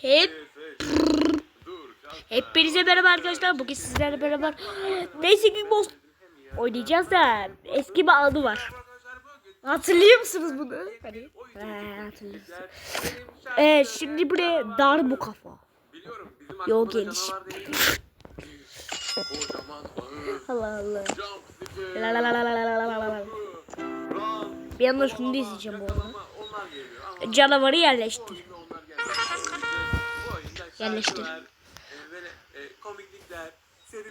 Hep Hepinize merhaba arkadaşlar. Bugün sizlerle beraber Basic Boss oynayacağız da eski bir anı var. Hatırlıyor musunuz bunu? Hani? Ee, hatırlıyorsun. Ee, şimdi buraya dar bu kafa. Yol geliş. Allah Allah. La la la la la la la la. Bir yandan şunu da izleyeceğim bu arada. Canavarı yerleştir. Yerleştir.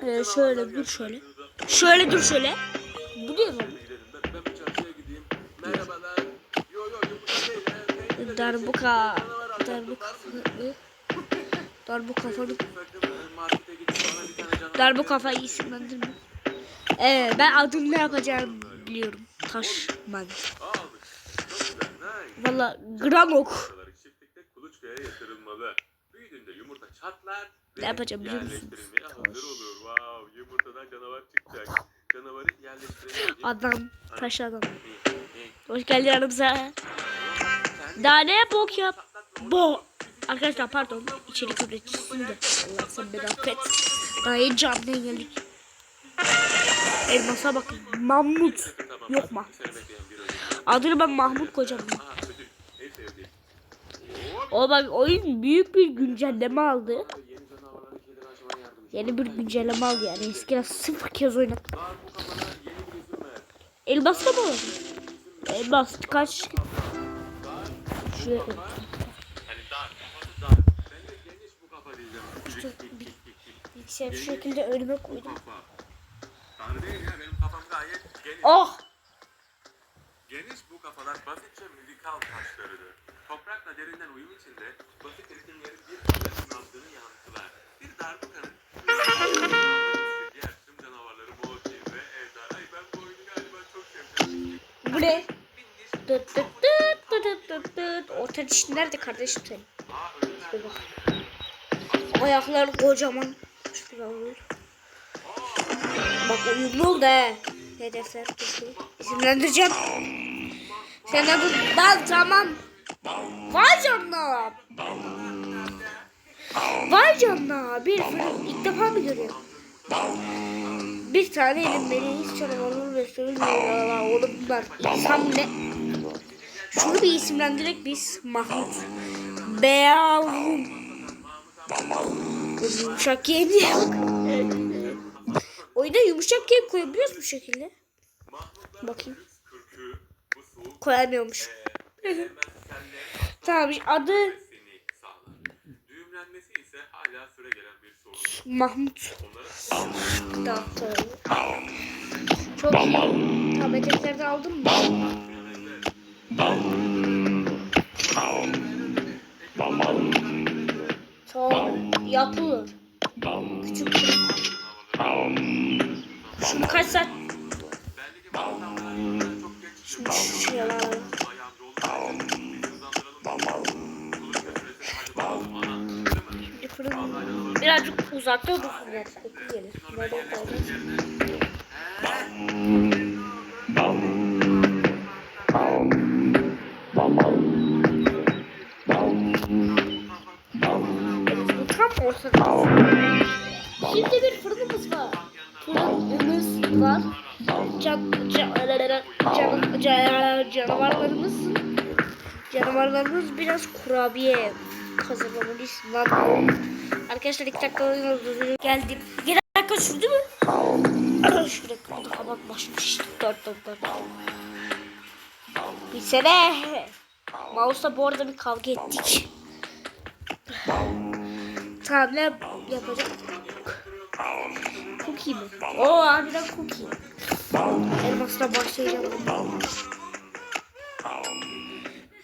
Ee, ee şöyle dur şöyle. Şöyle dur şöyle. Bu değil mi? Ee, darbuka. Darbuka. Darbu kafalı. Darbu kafa isimlendirme. Ee, ben adım ne yapacağım biliyorum. Taş magi. Valla Granok. Çatlar ve Ne yapacağım biliyor musunuz? hazır olur. Wow, yumurtadan canavar çıkacak. Canavarı yerleştirelim. Adam. Taş adam. Hoş geldin aramıza. Daha ne bok yap? Bo. Arkadaşlar pardon. içerik üreticisiyim de. Allah sen beni affet. Daha iyi canlı geldik. Elmasa bakın. Mahmut. Yok Mahmut. Adını ben Mahmut koyacağım. O bak oyun büyük bir güncelleme aldı. Yeni bir güncelleme aldı yani. Eskiden sıfır kez oynadım. Elmas da mı var? Kaç? Şuraya işte, şu şey şekilde önüme koydum. Oh! Geniş bu kafalar basitçe müzikal taşları Toprakla derinden uyum içinde basit ritimlerin bir kafasının aldığını yansılar. Bir darbukanın diğer tüm canavarları Mochi ve Ejder. Ay ben bu oyunu galiba çok sevdim. Bu ne? Dıt dıt dıt dıt dıt dıt. Orta dişin nerede kardeşim senin? Bir bak. Kocaman. Şuraya vur. Bak uyumlu oldu he. Hedefler kızı. İsimlendireceğim. Sen adın ben tamam. Canına. Vay canına. Bir fırın ilk defa mı görüyorum? Bir tane elim beni hiç canavarlı ve söylemiyor. Oğlum bunlar insan ne? Şunu bir isimlendirek biz Mahmut. Beyavrum. Yumuşak yem diye yumuşak yem koyabiliyoruz bu şekilde. Bakayım. Koyamıyormuş. Tamam adı. Düğümlenmesi ise hala süre gelen bir sorun. Mahmut. Tamam. Çok iyi. Tamam etekleri de aldın mı? Tamam. Yapılır. Küçük. Şimdi kaç saat? Şimdi şu şeyler birazcık uzakta dursun tam ortada. Şimdi bir fırınımız var. Fırınımız var. Can, can, can, can, canavarlarımız canavarlarımız biraz kurabiye hazırlamalıyız. Lan. Arkadaşlar iki dakika. Geldim. Bir dakika sürdü mü? Şurada kapıda kabak başmış. Dört dört dört. Bir sene. Mouse'la bu arada bir kavga ettik. Tamam ne yapacak? Cookie mi? Oo harbiden cookie. Elmasla başlayacağım.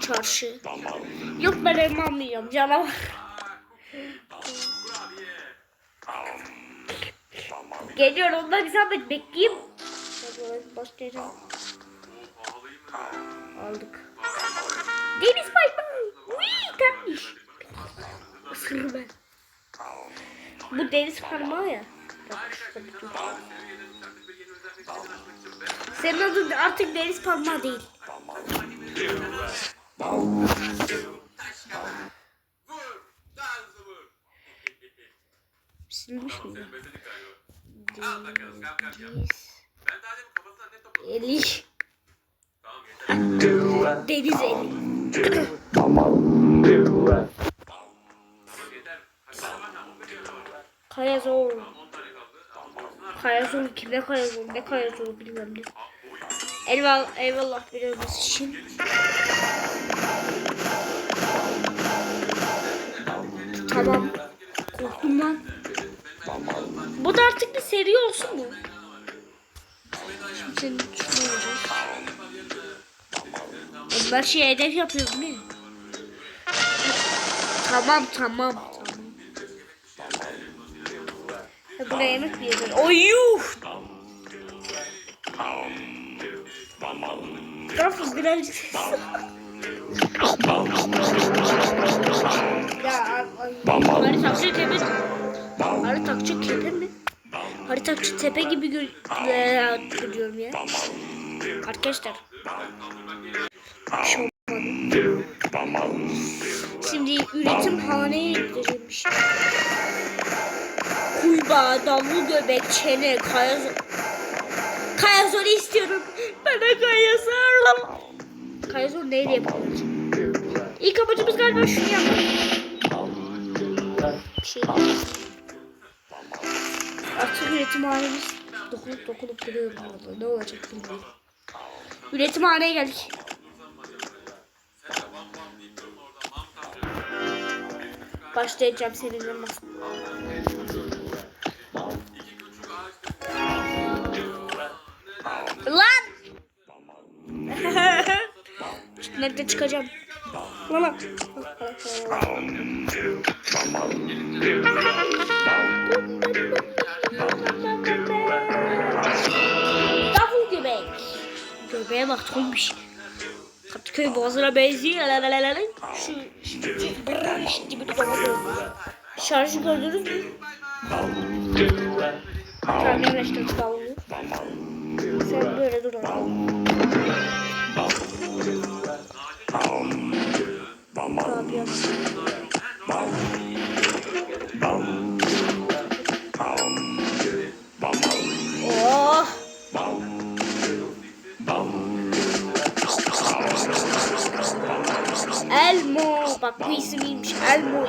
Çarşı. Yok ben elma almayacağım canavar. Geliyor ondan bir zahmet bekleyeyim. Başlayacağım. Aldık. Deniz bay bay. Uy tatlış. Isırır ben. Bu deniz parmağı ya. Senin adın artık deniz parmağı değil. Silmiş mi? Deniz. Deniz eli. Tamam yeter. Ama olsun Kaya zor ki ne kaya zor ne kaya zor bilmem ne. Eyvallah, eyvallah biliyoruz için. Tamam. Korktum lan. Bu da artık bir seri olsun mu? Şimdi senin olacak. Onlar şey hedef yapıyor değil mi? Tamam tamam. tamam. Ya buraya yemek yedin? Oy yuh! Rafız birazcık ya haritakçı tepe mi? Haritakçı tepe gibi gör Ee, görüyorum ya. Arkadaşlar. Olmadı. Şimdi üretim haneye gideceğimmiş. Kuyba, davul göbek, çene, kaya Kayazor istiyorum. Bana kayazor. Kayazor neyle yapılır? İlk amacımız galiba şunu yapmak. Şey. Artık üretimhanemiz dokunup dokunup duruyor. Ne olacak bilmiyorum. Üretimhaneye geldik. Başlayacağım seninle Lan! Nerede çıkacağım? Lan lan. Davul göbek. Göbeğe bak tombiş. Katıköy boğazına benziyor. Şu gibi. Şarjı gördünüz mü? Terminleştirdik davulu. Sen böyle dur orada. Ne yapıyorsun? Elmo. Bak bu isim iyiymiş. Elmo.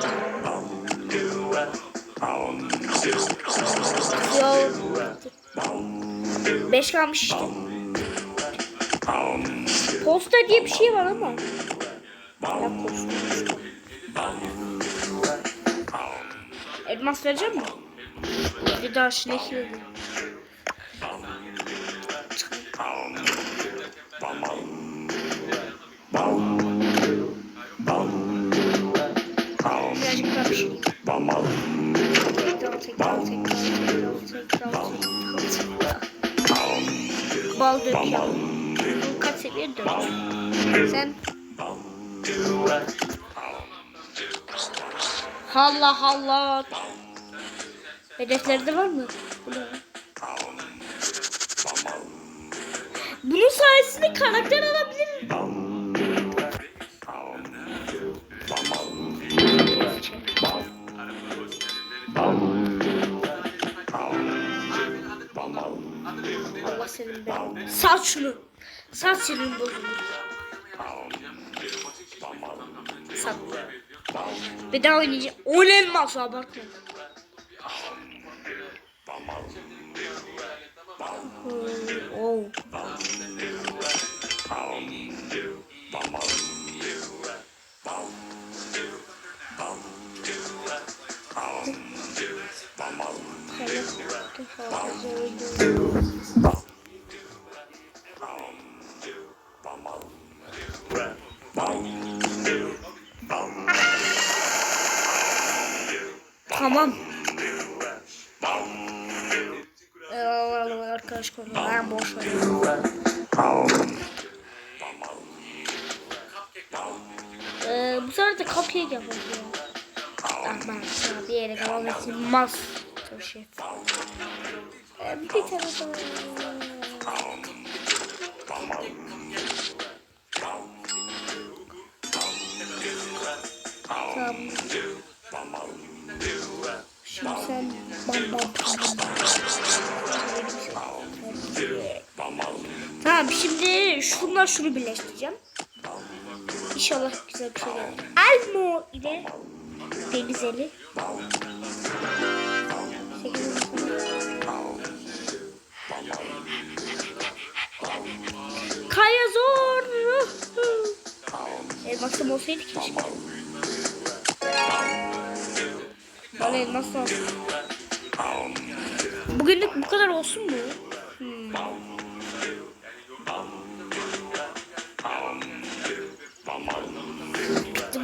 Yo. Beş kalmış işte. Posta diye bir şey var ama. Ya posta. Elmas vereceğim mi? Bir daha şinek yiyorum. Tekrar tekrar tekrar tekrar tekrar Bal döküyorum. Sen Allah Allah. Hedeflerde var mı? Bunun sayesinde karakter alabilirim. Allah senin ben. Sat şunu. Sat senin bozunu. Sat. Bir daha oynayacağım. 10 elmas abartma. Oh. Tamam. Ee, bu sefer de kapıya yapalım ya. Aman ya bir yere etmez. Çok şey. Ee, bir tane daha. Tamam. Şimdi sen bam bam Tamam şimdi şunlar şunu birleştireceğim. İnşallah güzel bir şey gelir. Elmo ile Deniz Eli. Kaya zor. Elmasım olsaydı keşke. Bana elmas lazım. Bugünlük bu kadar olsun mu? Hmm.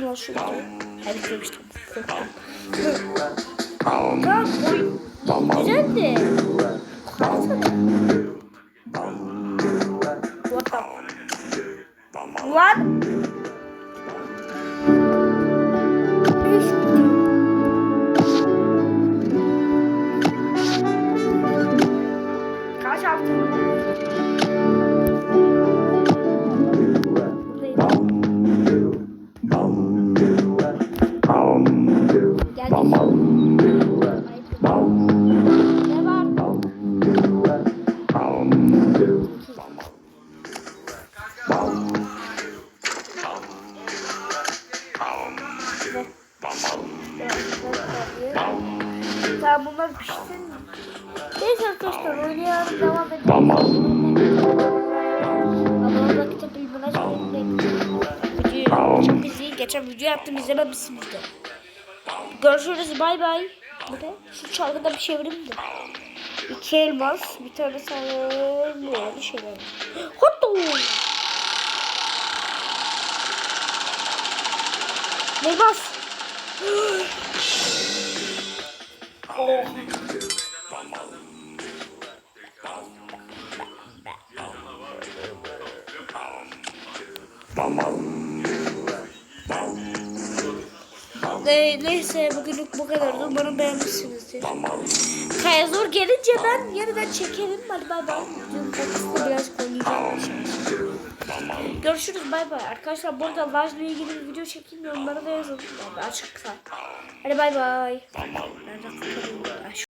Lan şu. Hadi görüştüm. Korktum. Tamam oyun güzel de. What? What? De. Görüşürüz bay bay. Bir şu çalgıda bir şey vereyim de. İki elmas, bir tane sana böyle şeyler. Hotto! Ne bas? oh. Ne, neyse bugünlük bu kadar. Umarım beğenmişsinizdir. Kaya zor gelince ben yeniden çekelim. Hadi bay bay. Biraz. Görüşürüz bay bay. Arkadaşlar bu arada Laj'la ilgili bir video çekeyim. Yorumlara da yazın. Açıksa. Hadi bay bay. Nerede kapatıyorum?